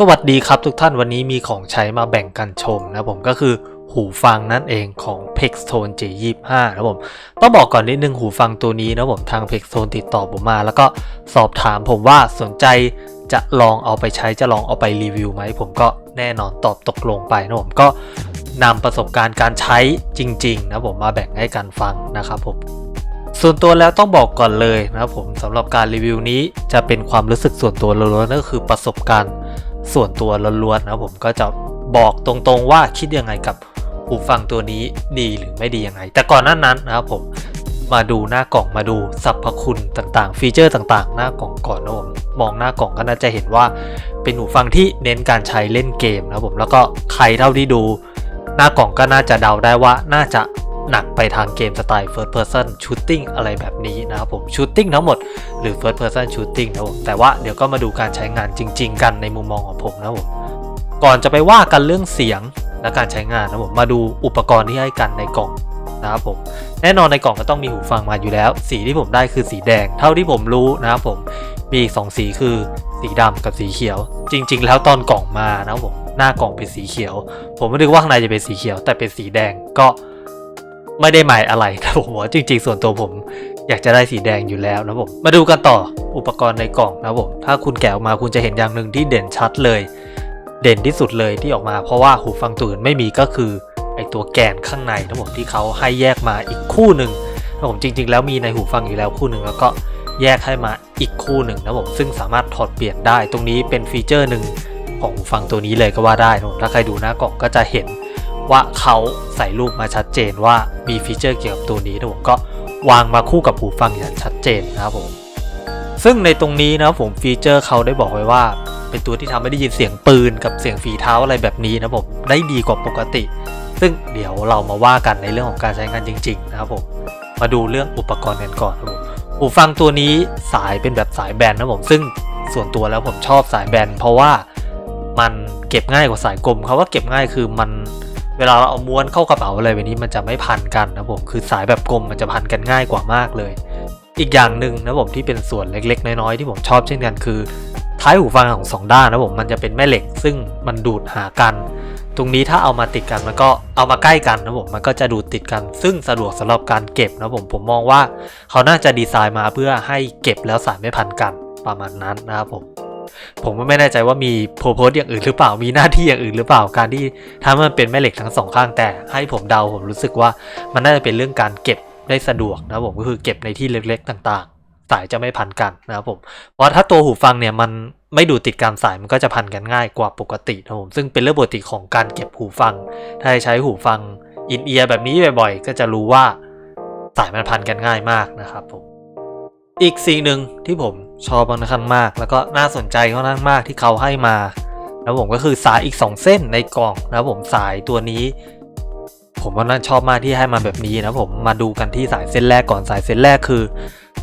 สวัสดีครับทุกท่านวันนี้มีของใช้มาแบ่งกันชมนะผมก็คือหูฟังนั่นเองของ Pextone J25 นะผมต้องบอกก่อนนิดนึงหูฟังตัวนี้นะผมทาง Pextone ติดต่อผมมา แล้วก็สอบถามผมว่าสนใจจะลองเอาไปใช้จะลองเอาไปรีวิวไหม ผมก็แน่นอนตอบตกลงไปนะผมก็นำประสบการณ์การใช้จริง ๆ นะผมมาแบ่งให้กันฟังนะครับผมส่วนตัวแล้วต้องบอกก่อนเลยนะครับผมสำหรับการรีวิวนี้จะเป็นความรู้สึกส่วนตัวล้วนๆก็คือประสบการณ์ ส่วนตัวล้วนๆนะครับผมก็จะบอกตรงๆว่าคิดยังไงกับหูฟังตัวนี้ดีหรือไม่ดียังไง แต่ก่อนหน้านั้นนะครับผมมาดูหน้ากล่องมาดูสรรพคุณต่างๆ ฟีเจอร์ต่างๆ หน้ากล่องก่อนนะผมมองหน้ากล่องก็น่าจะเห็นว่า เป็นหูฟังที่เน้นการใช้เล่นเกมนะครับผมแล้วก็ใครเท่าที่ดู หน้ากล่องก็น่าจะเดาได้ว่าน่าจะ หนักไปทางเกมสไตล์ first person shooting อะไรแบบนี้นะครับผม shooting ทั้งหมดหรือ first person shooting นะครับผมแต่ว่าเดี๋ยวก็มาดูการใช้งานจริง ๆ กันในมุมมองของผมนะครับผมก่อนจะไปว่ากันเรื่องเสียงและการใช้งานนะครับผมมาดูอุปกรณ์ที่ให้กันในกล่องนะครับผมแน่นอนในกล่องก็ต้องมีหูฟังมาอยู่แล้ว สีที่ผมได้คือสีแดง เท่าที่ผมรู้นะครับผมมีอีกสองสีคือสีดำกับสีเขียว จริง ๆ แล้วตอนกล่องมานะครับผมหน้ากล่องเป็นสีเขียว ผมไม่นึกว่าข้างในจะเป็นสีเขียว แต่เป็นสีแดงก็ ไม่ได้หมายอะไรนะผมว่าจริง ๆ ส่วนตัวผม อยากจะได้สีแดงอยู่แล้วนะผมมาดูกันต่ออุปกรณ์ในกล่องนะผมถ้าคุณแกะออกมาคุณจะเห็นอย่างหนึ่งที่เด่นชัดเลย เด่นที่สุดเลยที่ออกมา เพราะว่าหูฟังตัวอื่นไม่มีก็คือไอตัวแกนข้างในนะผมที่เขาให้แยกมาอีกคู่หนึ่งนะผมจริง ๆ แล้วมีในหูฟังอยู่แล้วคู่หนึ่งแล้วก็แยกให้มาอีกคู่หนึ่งนะผมซึ่งสามารถถอดเปลี่ยนได้ ตรงนี้เป็นฟีเจอร์หนึ่งของหูฟังตัวนี้เลยก็ว่าได้นะผมถ้าใครดูหน้ากล่องก็จะเห็น ว่าเขาใส่รูปมาชัดเจนว่ามีฟีเจอร์เกี่ยวกับตัวนี้นะผมก็วางมาคู่กับหูฟังอย่างชัดเจนนะครับผมซึ่งในตรงนี้นะผมฟีเจอร์เขาได้บอกไว้ว่า เป็นตัวที่ทำให้ได้ยินเสียงปืนกับเสียงฝีเท้าอะไรแบบนี้นะผมได้ดีกว่าปกติ ซึ่งเดี๋ยวเรามาว่ากันในเรื่องของการใช้งานจริง ๆ นะครับผมมาดูเรื่องอุปกรณ์กันก่อนครับผมหูฟังตัวนี้สายเป็นแบบสายแบนนะผมซึ่งส่วนตัวแล้วผมชอบสายแบนเพราะว่ามันเก็บง่ายกว่าสายกลมคาว่าเก็บง่ายคือมัน เวลาเราเอาม้วนเข้ากระเป๋าอะไรแบบนี้มันจะไม่พันกันนะผมคือสายแบบกลมมันจะพันกันง่ายกว่ามากเลย อีกอย่างหนึ่งนะผมที่เป็นส่วนเล็ก ๆ น้อยๆที่ผมชอบเช่นกันคือ ท้ายหูฟังของสองด้านนะผมมันจะเป็นแม่เหล็กซึ่งมันดูดหากัน ตรงนี้ถ้าเอามาติดกันมันก็เอามาใกล้กันนะผมมันก็จะดูดติดกัน ซึ่งสะดวกสำหรับการเก็บนะผมผมมองว่า เขาน่าจะดีไซน์มาเพื่อให้เก็บแล้วสายไม่พันกันประมาณนั้นนะครับผม ผมก็ไม่แน่ใจว่ามีโพโพสอย่างอื่นหรือเปล่ามีหน้าที่อย่างอื่นหรือเปล่าการที่ทำให้มันเป็นแม่เหล็กทั้งสองข้างแต่ให้ผมเดาผมรู้สึกว่ามันน่าจะเป็นเรื่องการเก็บได้สะดวกนะผมก็คือเก็บในที่เล็กๆต่างๆ สายจะไม่พันกันนะครับผมเพราะถ้าตัวหูฟังเนี่ยมันไม่ดูดติดกันสายมันก็จะพันกันง่ายกว่าปกตินะผมซึ่งเป็นเรื่องปกติของการเก็บหูฟัง ถ้าใช้หูฟังอินเอียร์แบบนี้บ่อยๆ ก็จะรู้ว่าสายมันพันกันง่ายมากนะครับผม อีกสิ่งหนึ่งที่ผมชอบค่อนข้างมาก แล้วก็น่าสนใจค่อนข้างมากที่เขาให้มาแล้วผมก็คือสายอีก 2 เส้นในกล่องนะผมสายตัวนี้ ผมว่าน่าชอบมากที่ให้มาแบบนี้นะผมมาดูกันที่สายเส้นแรกก่อนสายเส้นแรกคือ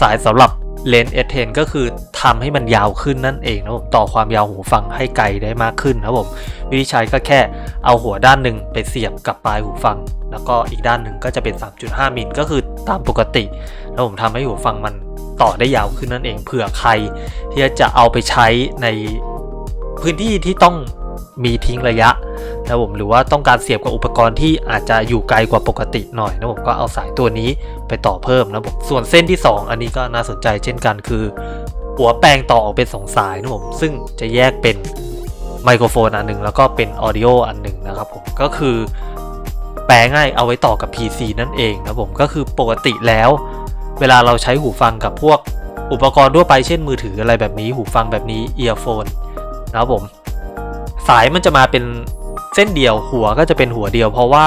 สายสำหรับเลนส์ S10 ก็คือทำให้มันยาวขึ้นนั่นเองนะผมต่อความยาวหูฟังให้ไกลได้มากขึ้นนะผมวิธีใช้ก็แค่เอาหัวด้านหนึ่งไปเสียบกับปลายหูฟัง แล้วก็อีกด้านหนึ่งก็จะเป็น 3.5 มิลก็คือตามปกติแล้วผมทำให้หูฟังมัน ต่อได้ยาวขึ้นนั่นเองเผื่อใครที่จะเอาไปใช้ในพื้นที่ที่ต้องมีทิ้งระยะนะผมหรือว่าต้องการเสียบกับอุปกรณ์ที่อาจจะอยู่ไกลกว่าปกติหน่อยนะผมก็เอาสายตัวนี้ไปต่อเพิ่มนะผมส่วนเส้นที่ 2 อันนี้ก็น่าสนใจเช่นกันคือ หัวแปลงต่อออกเป็น2สายนะผมซึ่งจะแยกเป็นไมโครโฟนอันหนึ่งแล้วก็เป็นออดิโออันหนึ่งนะครับผมก็คือแปลง่ายเอาไว้ต่อกับ PC นั่นเองนะผมก็คือปกติแล้ว เวลาเราใช้หูฟังกับพวกอุปกรณ์ทั่วไปเช่นมือถืออะไรแบบนี้หูฟังแบบนี้เอียร์โฟนนะครับผม สายมันจะมาเป็นเส้นเดียวหัวก็จะเป็นหัวเดียว เพราะว่า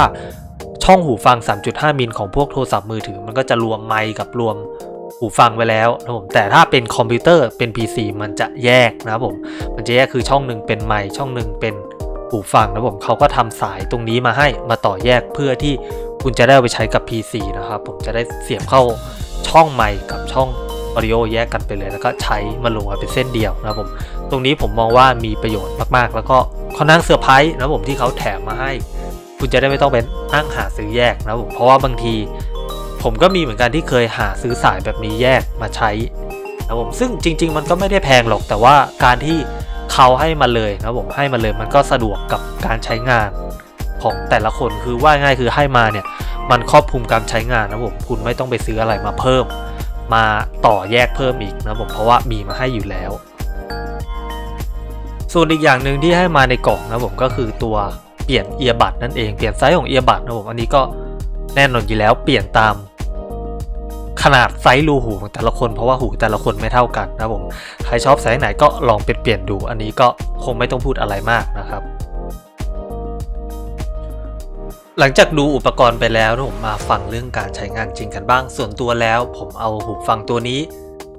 ช่องหูฟัง 3.5 มิลของพวกโทรศัพท์มือถือ มันก็จะรวมไมค์กับรวมหูฟังไปแล้วนะผมแต่ถ้าเป็นคอมพิวเตอร์เป็น PC มันจะแยกนะครับผมมันจะแยกคือช่องหนึ่งเป็นไมค์ช่องหนึ่งเป็นหูฟังนะผมเขาก็ทำสายตรงนี้มาให้มาต่อแยกเพื่อที่คุณจะได้ไปใช้กับ PC นะครับผมจะได้เสียบเข้า ช่องไมค์กับช่องออดิโอแยกกันไปเลย แล้วก็ใช้มาลงมาเป็นเส้นเดียวนะครับผม ตรงนี้ผมมองว่ามีประโยชน์มากๆ แล้วก็ค่อนข้างเซอร์ไพรส์นะผมที่เขาแถมมาให้ คุณจะได้ไม่ต้องเป็นนั่งหาซื้อแยกนะผม เพราะว่าบางที ผมก็มีเหมือนกันที่เคยหาซื้อสายแบบนี้แยกมาใช้นะครับผมซึ่งจริง ๆ มันก็ไม่ได้แพงหรอกแต่ว่าการที่เขาให้มาเลยนะผมให้มาเลยมันก็สะดวกกับการใช้งานของแต่ละคนคือว่าง่ายคือให้มาเนี่ย มันครอบคลุมการใช้งานนะผมคุณไม่ต้องไปซื้ออะไรมาเพิ่ม มาต่อแยกเพิ่มอีกนะผมเพราะว่ามีมาให้อยู่แล้ว ส่วนอีกอย่างหนึ่งที่ให้มาในกล่องนะผมก็คือตัวเปลี่ยนเอียบัดนั่นเองเปลี่ยนไซส์ของเอียบัดนะผมอันนี้ก็แน่นอนอยู่แล้วเปลี่ยนตามขนาดไซส์รูหูของแต่ละคนเพราะว่าหูแต่ละคนไม่เท่ากันนะผมใครชอบไซส์ไหนก็ลองเปลี่ยนเปลี่ยนดู อันนี้ก็คงไม่ต้องพูดอะไรมากนะครับ หลังจากดูอุปกรณ์ไปแล้วผมมาฟังเรื่องการใช้งานจริงกันบ้าง ส่วนตัวแล้ว ผมเอาหูฟังตัวนี้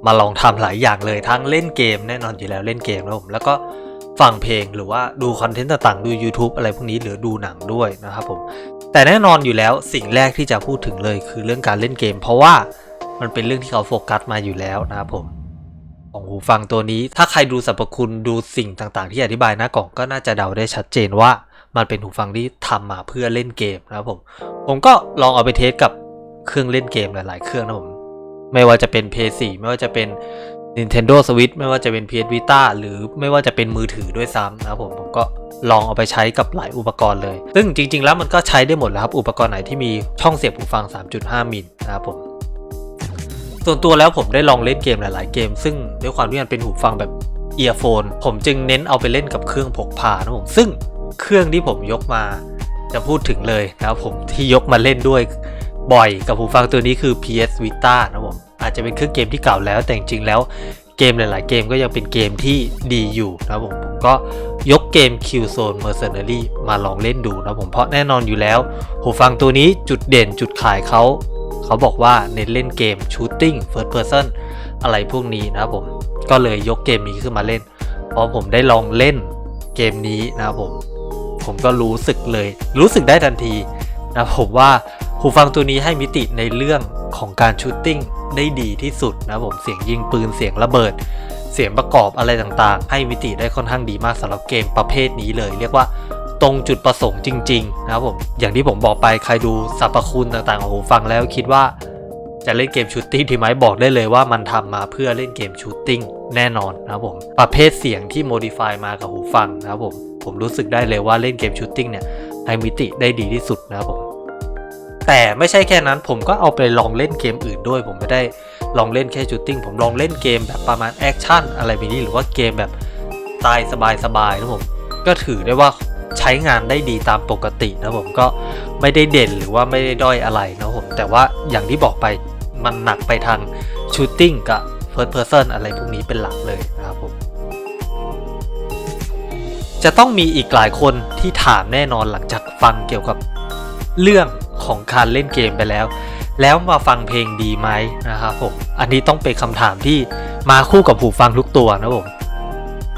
มาลองทำหลายอย่างเลยทั้งเล่นเกมแน่นอนอยู่แล้วเล่นเกมนะผมแล้วก็ฟังเพลงหรือว่าดูคอนเทนต์ต่างๆ ดู YouTube อะไรพวกนี้หรือดูหนังด้วยนะครับผม แต่แน่นอนอยู่แล้วสิ่งแรกที่จะพูดถึงเลยคือเรื่องการเล่นเกม เพราะว่ามันเป็นเรื่องที่เขาโฟกัสมาอยู่แล้วนะครับผมของหูฟังตัวนี้ ถ้าใครดูสรรพคุณดูสิ่งต่างๆ ที่อธิบายหน้ากล่องก็น่าจะเดาได้ชัดเจนว่า มันเป็นหูฟังที่ทำมาเพื่อเล่นเกมนะครับผม ผมก็ลองเอาไปเทสกับเครื่องเล่นเกมหลาย ๆ เครื่องนะผม ไม่ว่าจะเป็น PS4 ไม่ว่าจะเป็น Nintendo Switch ไม่ว่าจะเป็น PS Vita หรือไม่ว่าจะเป็นมือถือด้วยซ้ำนะครับผมผมก็ลองเอาไปใช้กับหลายอุปกรณ์เลย ซึ่งจริง ๆ แล้วมันก็ใช้ได้หมดแล้วครับอุปกรณ์ไหนที่มีช่องเสียบหูฟัง 3.5 มิลนะครับผมส่วนตัวแล้วผมได้ลองเล่นเกมหลาย ๆ เกม ซึ่งด้วยความที่มันเป็นหูฟังแบบเอียร์โฟนผมจึงเน้นเอาไปเล่นกับเครื่องพกพานะผมซึ่ง เครื่องที่ผมยกมาจะพูดถึงเลยนะครับผมที่ยกมาเล่นด้วยบ่อยกับหูฟังตัวนี้คือ PS Vita นะผมอาจจะเป็นเครื่องเกมที่เก่าแล้ว แต่จริงๆแล้วเกมหลายๆ เกมก็ยังเป็นเกมที่ดีอยู่นะผมผมก็ยกเกม Killzone Mercenary มาลองเล่นดูนะผมเพราะแน่นอนอยู่แล้ว หูฟังตัวนี้จุดเด่นจุดขายเขาเขาบอกว่าเน้นเล่นเกม Shooting First Person อะไรพวกนี้นะครับผมก็เลยยกเกมนี้ขึ้นมาเล่นพอผมได้ลองเล่นเกมนี้นะครับผม ผมก็รู้สึกเลย รู้สึกได้ทันทีนะผมว่าหูฟังตัวนี้ให้มิติในเรื่องของการชูตติ้งได้ดีที่สุดนะผมเสียงยิงปืนเสียงระเบิด เสียงประกอบอะไรต่างๆ ให้มิติได้ค่อนข้างดีมากสำหรับเกมประเภทนี้เลย เรียกว่าตรงจุดประสงค์จริง ๆ นะครับผมอย่างที่ผมบอกไปใครดูสรรพคุณต่างๆของหูฟังแล้วคิดว่าจะเล่นเกมชูตติ้งที่ไหมบอกได้เลยว่ามันทำมาเพื่อเล่นเกมชูตติ้งแน่นอนนะครับผมประเภทเสียงที่โมดิฟายมากับหูฟังนะครับผม ผมรู้สึกได้เลยว่าเล่นเกมชูตติ้งเนี่ยให้มิติได้ดีที่สุดนะครับผมแต่ไม่ใช่แค่นั้นผมก็เอาไปลองเล่นเกมอื่นด้วย ผมไม่ได้ลองเล่นแค่ชูตติ้งผมลองเล่นเกมแบบประมาณแอคชั่นอะไรแบบนี้หรือว่าเกมแบบตายสบายๆนะผมก็ถือได้ว่าใช้งานได้ดีตามปกตินะผมก็ไม่ได้เด่นหรือว่าไม่ได้ด้อยอะไรนะผมแต่ว่าอย่างที่บอกไปมันหนักไปทางชูตติ้งกับ First Person อะไรพวกนี้เป็นหลักเลยนะครับผม จะต้องมีอีกหลายคนที่ถามแน่นอนหลังจากฟังเกี่ยวกับเรื่องของการเล่นเกมไปแล้ว แล้วมาฟังเพลงดีไหมนะครับผม อันนี้ต้องเป็นคำถามที่มาคู่กับหูฟังทุกตัวนะผม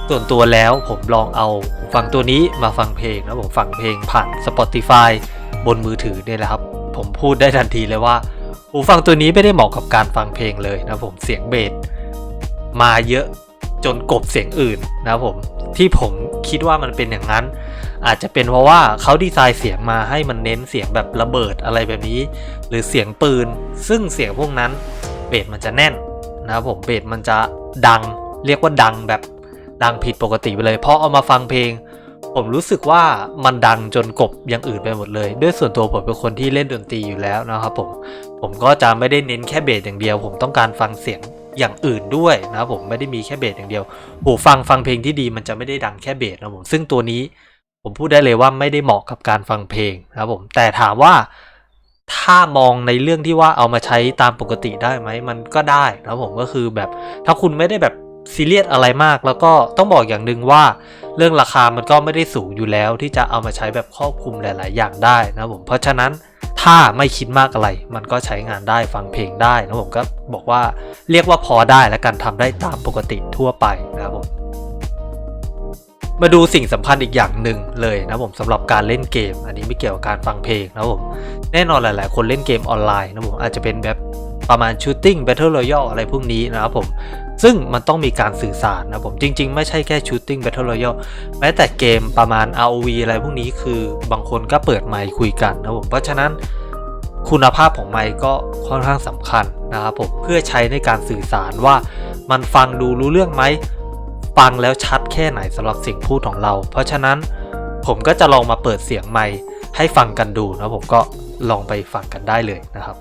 ส่วนตัวแล้วผมลองเอาหูฟังตัวนี้มาฟังเพลงนะผมฟังเพลงผ่าน Spotify บนมือถือเนี่ยแหละครับ ผมพูดได้ทันทีเลยว่าหูฟังตัวนี้ไม่ได้เหมาะกับการฟังเพลงเลยนะผมเสียงเบสมาเยอะจนกบเสียงอื่นนะผมที่ผม คิดว่ามันเป็นอย่างนั้น อาจจะเป็นเพราะว่าเขาดีไซน์เสียงมาให้มันเน้นเสียงแบบระเบิดอะไรแบบนี้ หรือเสียงปืน ซึ่งเสียงพวกนั้นเบสมันจะแน่นนะครับผมเบสมันจะดัง เรียกว่าดังแบบดังผิดปกติไปเลยเพราะเอามาฟังเพลง ผมรู้สึกว่ามันดังจนกบอย่างอื่นไปหมดเลย ด้วยส่วนตัวผมเป็นคนที่เล่นดนตรีอยู่แล้วนะครับผมผมก็จะไม่ได้เน้นแค่เบสอย่างเดียว ผมต้องการฟังเสียง อย่างอื่นด้วยนะครับผมไม่ได้มีแค่เบสอย่างเดียวหูฟังฟังเพลงที่ดีมันจะไม่ได้ดังแค่เบสนะผมซึ่งตัวนี้ผมพูดได้เลยว่าไม่ได้เหมาะกับการฟังเพลงนะครับผมแต่ถามว่าถ้ามองในเรื่องที่ว่าเอามาใช้ตามปกติได้ไหมมันก็ได้นะครับผมก็คือแบบถ้าคุณไม่ได้แบบซีเรียสอะไรมาก แล้วก็ต้องบอกอย่างหนึ่งว่า เรื่องราคามันก็ไม่ได้สูงอยู่แล้วที่จะเอามาใช้แบบครอบคลุมหลาย ๆ อย่างได้นะครับผมเพราะฉะนั้น ถ้าไม่คิดมากอะไร มันก็ใช้งานได้ฟังเพลงได้นะผมก็บอกว่าเรียกว่าพอได้และกันทำได้ตามปกติทั่วไปนะครับผมมาดูสิ่งสำคัญอีกอย่างหนึ่งเลยนะผมสำหรับการเล่นเกม อันนี้ไม่เกี่ยวกับการฟังเพลงนะผมแน่นอนหลาย ๆ คนเล่นเกมออนไลน์นะผมอาจจะเป็นแบบประมาณ Shooting Battle Royale อะไรพวกนี้นะครับผม ซึ่งมันต้องมีการสื่อสารนะผมจริง ๆ ไม่ใช่แค่ Shooting Battle Royale แม้แต่เกมประมาณ ROV อะไรพวกนี้คือบางคนก็เปิดไมค์คุยกันนะผมเพราะฉะนั้นคุณภาพของไมค์ก็ค่อนข้างสำคัญนะครับผมเพื่อใช้ในการสื่อสารว่ามันฟังดูรู้เรื่องไหมฟังแล้วชัดแค่ไหนสำหรับสียงพูดของเรา เพราะฉะนั้นผมก็จะลองมาเปิดเสียงไมค์ให้ฟังกันดูนะผมก็ลองไปฟังกันได้เลยนะครับ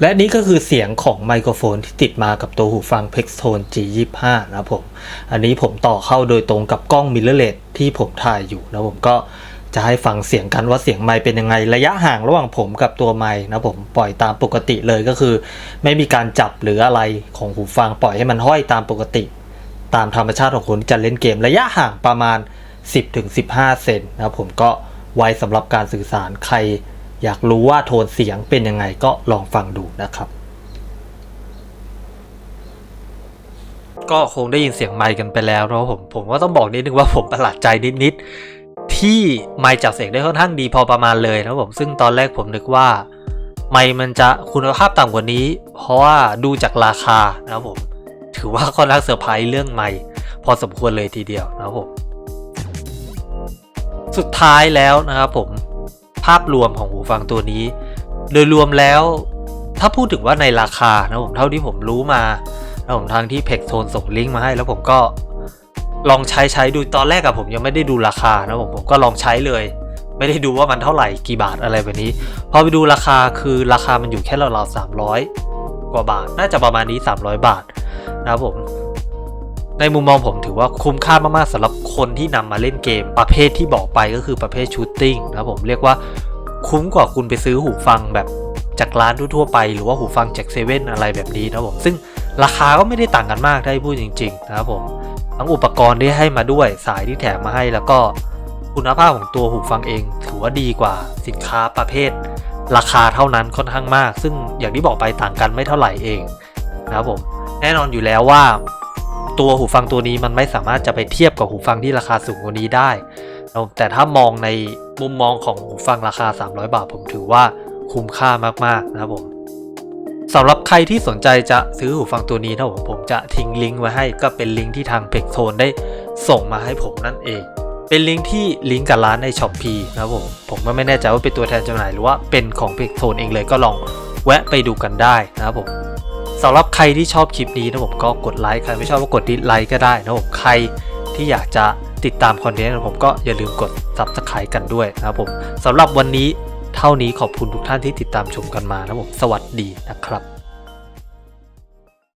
และนี่ก็คือเสียงของไมโครโฟนที่ติดมากับตัวหูฟัง Pextone G25 นะครับผม อันนี้ผมต่อเข้าโดยตรงกับกล้อง mirrorless ที่ผมถ่ายอยู่นะผมก็จะให้ฟังเสียงกันว่าเสียงไมค์เป็นยังไง ระยะห่างระหว่างผมกับตัวไมค์นะผมปล่อยตามปกติเลยก็คือ ไม่มีการจับหรืออะไรของหูฟังปล่อยให้มันห้อยตามปกติ ตามธรรมชาติของคนที่จะเล่นเกม ระยะห่างประมาณ 10-15 เซนนะครับผมก็ไว้สำหรับการสื่อสารใคร อยากรู้ว่าโทนเสียงเป็นยังไงก็ลองฟังดูนะครับ ก็คงได้ยินเสียงไมค์กันไปแล้วเนาะผมผมก็ต้องบอกนิดนึงว่าผมประหลาดใจนิดๆที่ไมค์จับเสียงได้ค่อนข้างดีพอประมาณเลยนะผมซึ่งตอนแรกผมนึกว่าไมค์มันจะคุณภาพต่ำกว่านี้ เพราะว่าดูจากราคานะครับผม ถือว่าค่อนข้างเซอร์ไพรส์เรื่องไมค์พอสมควรเลยทีเดียวนะครับผมสุดท้ายแล้วนะครับผม ภาพรวมของหูฟังตัวนี้ โดยรวมแล้วถ้าพูดถึงว่าในราคานะผมเท่าที่ผมรู้มานะผมทางที่เพกโซนส่งลิงก์มาให้ แล้วผมก็ลองใช้ใช้ดูตอนแรกอะผมยังไม่ได้ดูราคานะผมผมก็ลองใช้เลย ไม่ได้ดูว่ามันเท่าไหร่กี่บาทอะไรแบบนี้ พอไปดูราคาคือราคามันอยู่แค่ราวๆสามร้อยกว่าบาท น่าจะประมาณนี้ 300 บาทนะครับผม ในมุมมองผมถือว่าคุ้มค่ามากๆสำหรับคนที่นำมาเล่นเกม ประเภทที่บอกไปก็คือประเภทชูตติ้งนะครับผมเรียกว่าคุ้มกว่าคุณไปซื้อหูฟังแบบจากร้านทั่วไป หรือว่าหูฟังจากเซเว่นอะไรแบบนี้นะครับผมซึ่งราคาก็ไม่ได้ต่างกันมากได้พูดจริง ๆ นะครับผมทั้งอุปกรณ์ที่ให้มาด้วยสายที่แถมมาให้แล้วก็คุณภาพของตัวหูฟังเอง ถือว่าดีกว่าสินค้าประเภท ราคาเท่านั้นค่อนข้างมาก ซึ่งอย่างที่บอกไปต่างกันไม่เท่าไหร่เองนะครับผมแน่นอนอยู่แล้วว่า ตัวหูฟังตัวนี้มันไม่สามารถจะไปเทียบกับหูฟังที่ราคาสูงกว่านี้ได้ แต่ถ้ามองในมุมมองของหูฟังราคา 300 บาท ผมถือว่าคุ้มค่ามากๆนะครับผมสำหรับใครที่สนใจจะซื้อหูฟังตัวนี้นะผมผมจะทิ้งลิงก์ไว้ให้ก็เป็นลิงก์ที่ทางเพกโซนได้ส่งมาให้ผมนั่นเอง เป็นลิงก์ที่ลิงก์กับร้านใน s h อ p e e นะครับผมผมก็ไม่แน่ใจว่าเป็นตัวแทนจำหน่ายหรือว่าเป็นของเพกโซนเองเลยก็ลองแวะไปดูกันได้นะครับผมำหรับใครที่ชอบคลิปนี้นะผมก็กดไลค์ใครไม่ชอบก็กดดิสไลค์ก็ได้นะผมใครที่อยากจะติดตามคอนเทนต์ของผมก็อย่าลืมกด subscribe กันด้วยนะครับผมสำหรับวันนี้เท่านี้ขอบคุณทุกท่านที่ติดตามชมกันมานะผมสวัสดีนะครับ